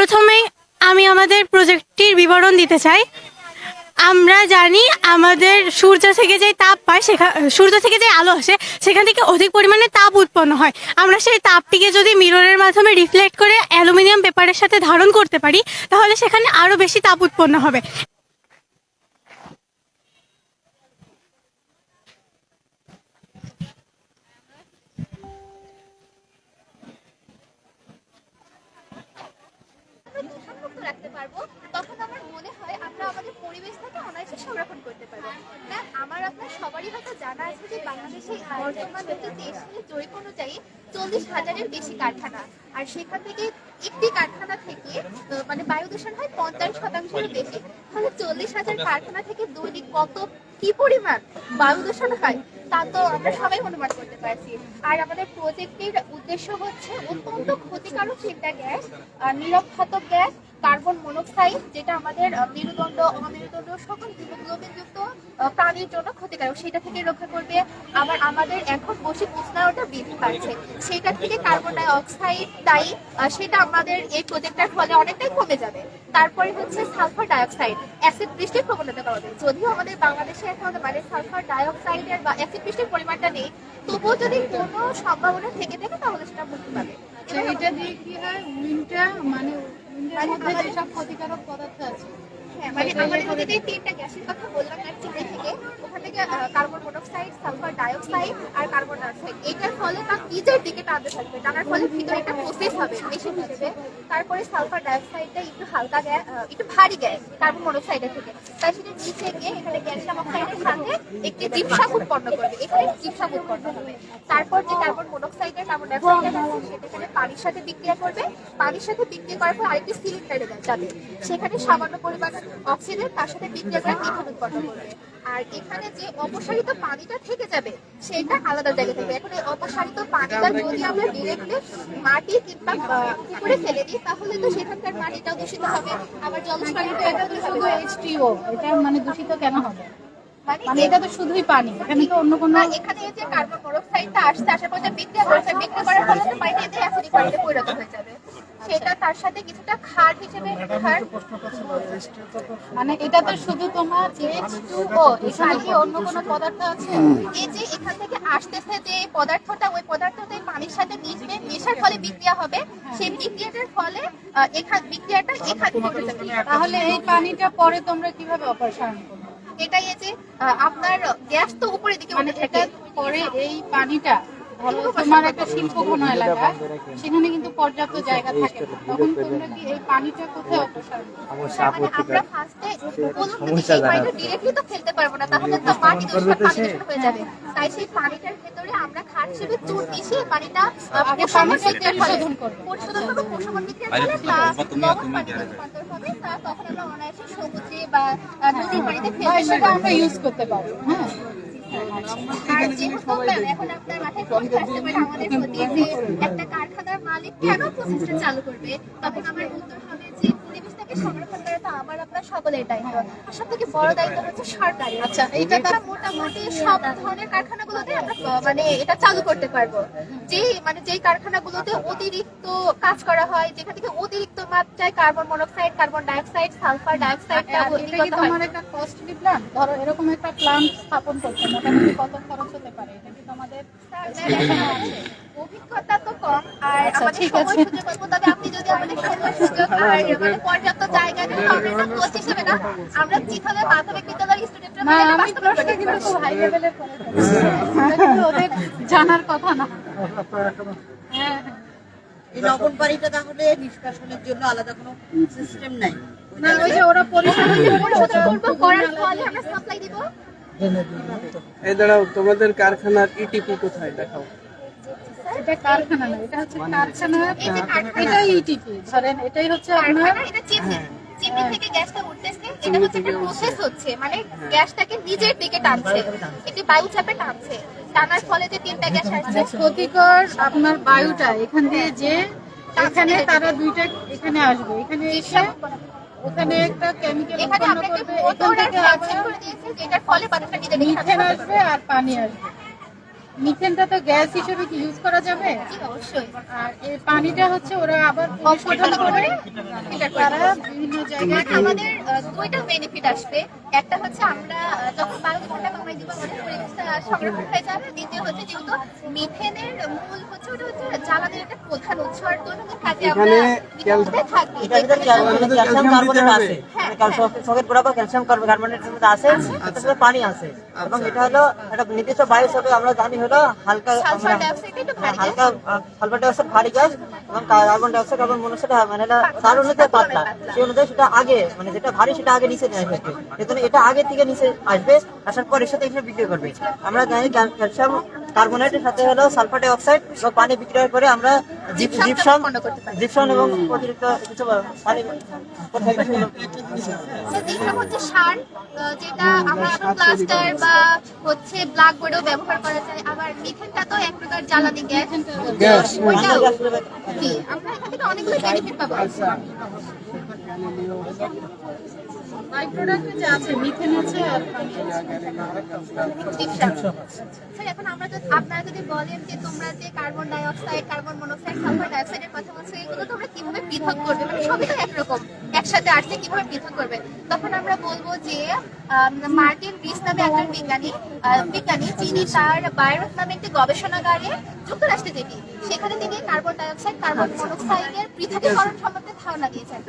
প্রথমেই আমি আমাদের প্রজেক্টটির বিবরণ দিতে চাই। আমরা জানি আমাদের সূর্য থেকে যে তাপ পায় সেখান সূর্য থেকে যে আলো আসে, সেখান থেকে অধিক পরিমাণে তাপ উৎপন্ন হয়। আমরা সেই তাপটিকে যদি মিররের মাধ্যমে রিফ্লেক্ট করে অ্যালুমিনিয়াম পেপারের সাথে ধারণ করতে পারি, তাহলে সেখানে আরও বেশি তাপ উৎপন্ন হবে আমরা দূষণমুক্ত রাখতে পারব তখন আমার মনে হয় আমরা আমাদের পরিবেশটাকে অনায়াসে সংরক্ষণ করতে পারব। ম্যাম আমার আপনার সবারই হয়তো জানা আছে যে বাংলাদেশে বর্তমান সালের জরিপ অনুযায়ী চল্লিশ হাজারের বেশি কারখানা। আর সেখান থেকে একটি কারখানা থেকে মানে বায়ু দূষণ হয় পঞ্চাশ শতাংশের বেশি। তাহলে চল্লিশ হাজার কারখানা থেকে দৈনিক কত কি পরিমাণ বায়ু দূষণ হয় তা তো আমরা সবাই অনুমান করতে পারছি। আর আমাদের প্রজেক্টের উদ্দেশ্য হচ্ছে অত্যন্ত ক্ষতিকারক তিনটা গ্যাস আহ, নিরক্ষাতক গ্যাস যেটা আমাদের মেরুদণ্ড অমেরুদণ্ড সকল হিমোগ্লোবিন যুক্ত প্রাণীর জন্য ক্ষতিকারক। সেটা থেকে রক্ষা করবে আবার আমাদের এখন বৈশ্বিক উষ্ণায়নটা বৃদ্ধি পাচ্ছে। সেটা থেকে কার্বন ডাই অক্সাইড আহ, সেটা আমাদের এই প্রজেক্টের ফলে অনেকটাই কমে যাবে। তারপরে হচ্ছে সালফার ডাইঅক্সাইড অ্যাসিড বৃষ্টির প্রবণতা কমাবে। যদিও আমাদের বাংলাদেশে এখন মানে সালফার ডাইঅক্সাইডের বা অ্যাসিড বৃষ্টির পরিমাণটা নেই তবুও যদি কোনো সম্ভাবনা থেকে থাকে তাহলে সেটা মুক্তি পাবে। এটা দিয়ে কি হয়? উইন্ডটা মানে ক্ষতিকারক পদার্থ আছে। হ্যাঁ, মানে আমাদের তিনটা গ্যাসের কথা বললাম এক থেকে ওখান কার্বন মনোক্সাইড ডাইঅক্সাইড আর কার্বন ডাইঅক্সাইড এটার ফলে তার নিচের দিকে টানতে থাকবে। টানার ফলে ভিতরে একটা প্রসেস হবে মেশিন হিসেবে। তারপরে সালফার ডাইঅক্সাইডটা একটু হালকা গ্যাস একটু ভারী গ্যাস কার্বন মনোক্সাইডের থেকে। তাই সেটা নিচে গিয়ে এখানে ক্যালসিয়াম অক্সাইডের সাথে একটি জীবসাক উৎপন্ন করবে। এখানে জীবসাক উৎপন্ন হবে। তারপর যে কার্বন মনোক্সাইডের কার্বন ডাইঅক্সাইড আছে সেটা পানির সাথে বিক্রিয়া করবে। পানির সাথে বিক্রিয়া করার পর আরেকটি সিলিন্ডারে যাবে। সেখানে সামান্য পরিমাণ অক্সিজেন তার সাথে বিক্রিয়া করে মিথেন উৎপন্ন করবে। আর এখানে যে অপসারিত পানিটা থেকে যাবে সেটা আলাদা জায়গা থেকে এখন এই অপসারিত পানিটা যদি আমরা ডিরেক্টলি মাটি কিংবা পুকুরে ফেলে দিই তাহলে তো সেখানকার পানিটাও দূষিত হবে আবার জলস্থানিত এটা তো শুধু এইচটিও এটা মানে দূষিত কেন হবে? মানে এটা তো শুধুই পানি এখানে তো অন্য কোনো এখানে যে কার্বন মনোক্সাইডটা আসছে আসার পর যে বিক্রিয়া করছে বিক্রিয়া করার ফলে তো পানিটা এতে অ্যাসিডিক পানিতে পরিণত হয়ে। তার সাথে কিছুটা ক্ষার হিসেবে ক্ষার মানে এটা তো শুধু তোমার H2O এখানে কি অন্য কোনো পদার্থ আছে? এই যে এখান থেকে আসতেছে যে পদার্থটা ওই পদার্থটা এই পানির সাথে মিশবে মেশার ফলে বিক্রিয়া হবে। সেই বিক্রিয়াটার ফলে আহ, এখান বিক্রিয়াটা এখান ঘটে যাবে তাহলে এই পানিটা পরে তোমরা কীভাবে অপারেশন করবে? এটাই এই যে আহ, আপনার গ্যাস তো উপরের দিকে মানে উঠে এটা পরে এই পানিটা তোমার একটা শিল্প ঘন এলাকা সেখানে কিন্তু পর্যাপ্ত জায়গা থাকে না। তখন তোমরা কি এই পানিটা কোথায় অপসারণ করবে? মানে আমরা ফার্স্টে তো এই পানিটা ডিরেক্টলি তো ফেলতে পারব না তাহলে তো মাটি দূষণ হয়ে যাবে। তাই সেই পানিটার ভেতরে আমরা খাট হিসেবে চুন মিশিয়ে পানিটা বিক্রিয়ার ফলে পরিশোধন করবে। পরিশোধন করব প্রশমন বিক্রিয়ার ফলে তা লবণ পানিতে রূপান্তর হবে তা তখন আমরা অনায়াসে সমুদ্রে বা আহ, নদীর পানিতে ফেলতে সেটা পারব। আমরা ইউজ করতে পারব হ্যাঁ। আর যেহেতু এখন আপনার মাথায় আসতে পারে আমাদের প্রতি যে একটা কারখানার মালিক কেন প্রসেসটা চালু করবে, তখন আমার উত্তর হবে যে পরিবেশটাকে সংরক্ষণ তো আমার আপনার সকলের দায়িত্ব। আর সব থেকে বড় দায়িত্ব হচ্ছে সরকারের। আচ্ছা, তারা মোটামুটি সব ধরনের কারখানাগুলোতে আমরা মানে এটা চালু করতে পারব। যে মানে যেই কারখানাগুলোতে অতিরিক্ত কাজ করা হয় যেখান থেকে অতিরিক্ত মাত্রায় carbon monoxide carbon dioxide sulphur dioxide এটা কি তোমার একটা কস্টলি প্ল্যান ধরো এরকম একটা প্ল্যান স্থাপন করতে মোটামুটি কত খরচ হতে পারে? এটা কি তোমাদের অভিজ্ঞতা তো কম আর আচ্ছা, আমাদের সময়। সুযোগ তবে আপনি যদি আমাদের সময় সুযোগ আর মানে পর্যাপ্ত জায়গা দেন আমরা এটা কোচ হিসেবে না। আমরা যেখানে মাধ্যমিক বিদ্যালয়ের স্টুডেন্টরা আমি প্রশ্ন কিন্তু খুব হাই লেভেলের করে ফেলেছি। এটা কিন্তু ওদের জানার কথা না। হ্যাঁ হ্যাঁ। এই লবণ পানিটা তাহলে নিষ্কাশনের জন্য আলাদা কোনো সিস্টেম নাই। না ওই যে ওরা পরিষ্কার করার ফলে আমরা সাপ্লাই দিব। এই দাঁড়াও তোমাদের কারখানার ইটিপি কোথায়? দেখাও। এটা কারখানা না এটা হচ্ছে কারখানা যে কারখানা। এটা ইটিপি ধরেন এটাই হচ্ছে আপনার এটা চিমনি চিমনি থেকে গ্যাসটা উঠতেছে এটা হচ্ছে একটা প্রসেস হচ্ছে মানে গ্যাসটাকে নিজের দিকে টানছে। একটি বায়ু চাপে টানছে। টানার ফলে যে তিনটা গ্যাস আসছে। ক্ষতিকর আপনার বায়ুটা এখান দিয়ে যে এখানে তারা দুইটা এখানে আসবে। এখানে এসে ওখানে একটা কেমিক্যাল এখানে করবে মোটর করে দিয়েছি যেটার ফলে বাতাসটা নিজে দিকে আসবে আর পানি আসবে। মিথেনটা তো গ্যাস হিসেবে কি ইউজ করা যাবে? অবশ্যই। আর এই পানিটা হচ্ছে ওরা আবার পরিশোধন করে তারা বিভিন্ন জায়গায় আমাদের দুইটা বেনিফিট আসবে। একটা হচ্ছে আমরা যখন বায়ু ঠান্ডা কমাই দিব আমাদের পরিবেশটা সংরক্ষণ হয়ে যাবে। দ্বিতীয় হচ্ছে যেহেতু মিথেনের মূল হচ্ছে ওটা হচ্ছে জ্বালানির একটা প্রধান উৎস আর দৈনন্দিন কাজে আমরা ক্যালসিয়াম কার্বনেট আছে। মানে সকেট বরাবর ক্যালসিয়াম কার্বনেটের মধ্যে আছে তার সাথে পানি আছে। এবং এটা হলো একটা নির্দিষ্ট বায়ু হিসেবে আমরা জানি হলো হালকা হ্যাঁ, ভারী হালকা সালফার ডাইঅক্সাইড ভারী গ্যাস এবং কার্বন ডাইঅক্সাইড কার্বন মনোক্সাইড মানে এটা তার অনুযায়ী পাতলা। সেই অনুযায়ী সেটা আগে মানে যেটা ভারী সেটা আগে নিচে নিয়ে আসবে এজন্য এটা আগে থেকে নিচে আসবে আসার পর এর সাথে এসে বিক্রি করবে। আমরা জানি ক্যালসিয়াম কার্বনেটের সাথে হলো সালফার ডাইঅক্সাইড পানি বিক্রয় করে আমরা জিপসাম জিপসাম উৎপন্ন করতে পারি। জিপসাম এবং অতিরিক্ত কিছু পানি হচ্ছে সার যেটা আমরা এখন প্লাস্টার বা হচ্ছে ব্ল্যাকবোর্ডেও ব্যবহার করা যায়। আবার মিথেনটা তো এক প্রকার জ্বালানি গ্যাস। গ্যাস। ওইটাও জি আমরা এখান থেকে অনেকগুলো বেনিফিট পাবো। বাই প্রোডাক্ট যে আছে মিথেন আছে আর পানি আছে। স্যার এখন আমরা যদি আপনারা যদি বলেন যে তোমরা যে carbon dioxide carbon monoxide sulphur কথা বলছো এগুলো তোমরা কীভাবে পৃথক করবে? মানে সবই তো একরকম। একসাথে আসছে কীভাবে পৃথক করবে? তখন আমরা বলব যে মার্টিন রিস নামে একজন বিজ্ঞানী বিজ্ঞানী যিনি তার বায়োরস নামে একটি গবেষণাগারে যুক্তরাষ্ট্রে যেটি সেখানে তিনি কার্বন ডাই অক্সাইড কার্বন মনোক্সাইডের পৃথকীকরণ সম্বন্ধে ধারণা দিয়েছেন।